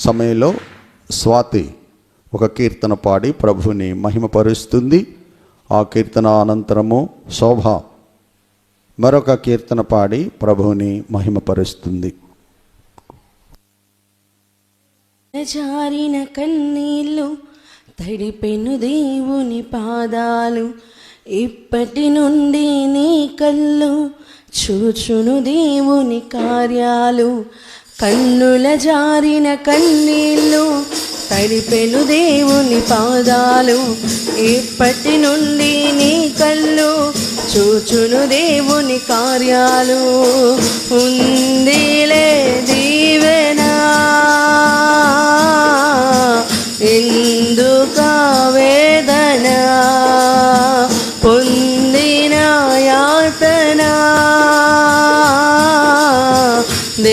సమయంలో స్వాతి ఒక కీర్తన పాడి ప్రభుని మహిమపరుస్తుంది. ఆ కీర్తన అనంతరము శోభ మరొక కీర్తన పాడి ప్రభువుని మహిమపరుస్తుంది. జారిన కన్నీళ్ళు తడిపెను దేవుని పాదాలు. ఇప్పటి నుండి నీ కళ్ళు చూచును దేవుని కార్యాలు. కన్నుల జారిన కన్నీళ్ళు తడిపెను దేవుని పాదాలు. ఇప్పటి నుండి నీ కళ్ళు చూచును దేవుని కార్యాలు. ఉందిలే దీవెనా.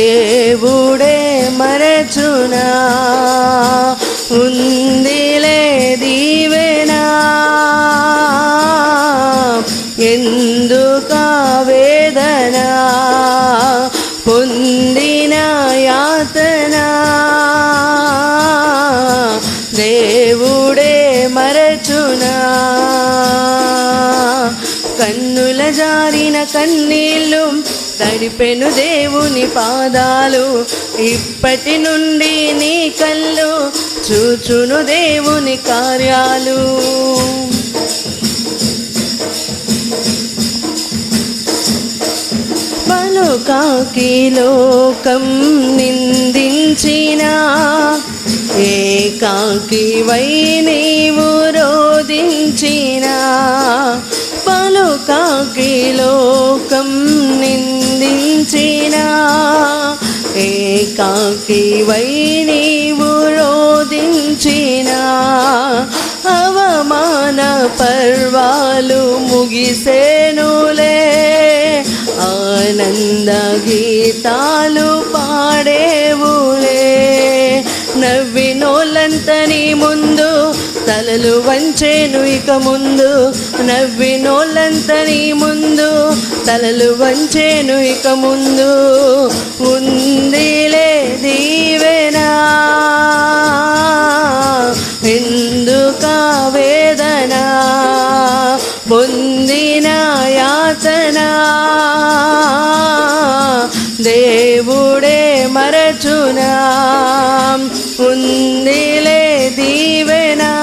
దేవుడే మరచునా ఉందిలే దీవెనా ఎందుక వేదన పొందిన యాతన దేవుడే మరచునా కన్నుల జారిన కన్నీళ్ళు తడిపెను దేవుని పాదాలు. ఇప్పటి నుండి నీ కళ్ళు చూచును దేవుని కార్యాలు. పలుకాకి లోకం నిందించిన ఏకాకి వై నీవు రోధించిన. పలుకాకి లోకం నిందించిన ఏకాకి వై నీవు రోధించిన అవమాన పర్వాలు ముగిసేనులే ఆనంద గీతాలు పాడేవులే. నవ్వినోలంతని ముందు తలలు వంచేను ఇక ముందు నవ్వినోళ్ళంతని ముందు. తలలు వంచేను ఇక ముందు ఉందిలే దీవెనా. ఎందుక వేదన? పొందిన యాతన. దేవుడే మరచునా? ఉందిలే దీవెనా?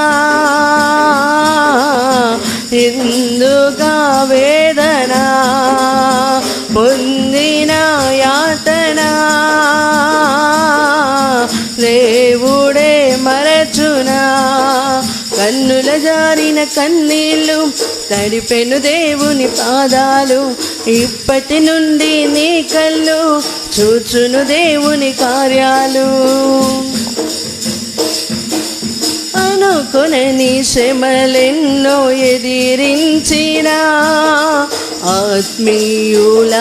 ఎందుగా వేదన? పొందిన యాతన? దేవుడే మరచునా? కన్నుల జారిన కన్నీళ్ళు తడిపెను దేవుని పాదాలు. ఇప్పటి నుండి నీ కళ్ళు చూచును దేవుని కార్యాలు. అనుకునని శ్రమలెన్నో ఎదిరించిన ఆత్మీయుల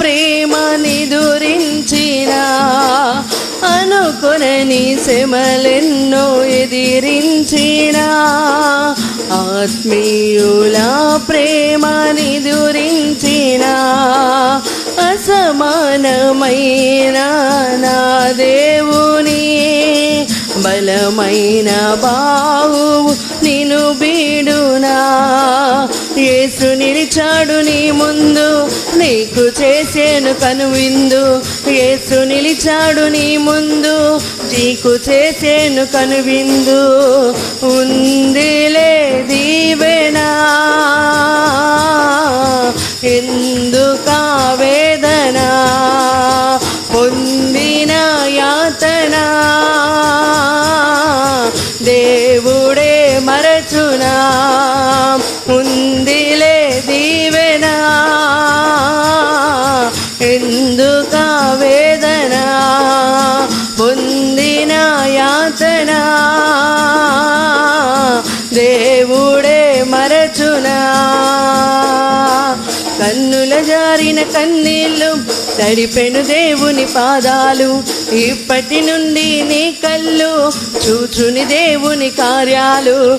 ప్రేమ నిదురించిన అనుకునని శ్రమలెన్నో ఎదిరించిన ఆత్మీయుల ప్రేమ నిదురించిన అసమానమైన నా దేవుని బలమైన బాహువు నిను బీడునా యేసు నిలిచాడు నీ ముందు నీకు చేసేను కనువిందు. యేసు నిలిచాడు నీ ముందు నీకు చేసేను కనువిందు. ఉందిలే మరచునా ఉందిలే దీవెనా. ఎందుక వేదన? పొందిన యాతన దేవుడే మరచునా. కన్నుల జారిన కన్నీళ్ళు తడిపెను దేవుని పాదాలు. ఇప్పటి నుండి నీ కళ్ళు చూచుని దేవుని కార్యాలు.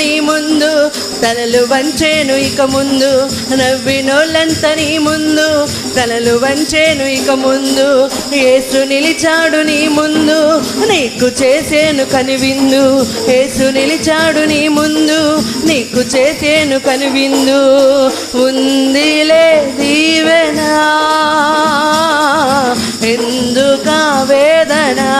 నీ ముందు తలలు వంచేను ఇక ముందు నవ్వినోళ్ళంత నీ ముందు తలలు వంచేను ఇక ముందు ఏసు నిలిచాడు నీ ముందు నీకు చేసేను కనివిందు ఏసు నిలిచాడు నీ ముందు నీకు చేసేను కనివిందు ఉందిలే దీవెనా ఎందుక వేదనా?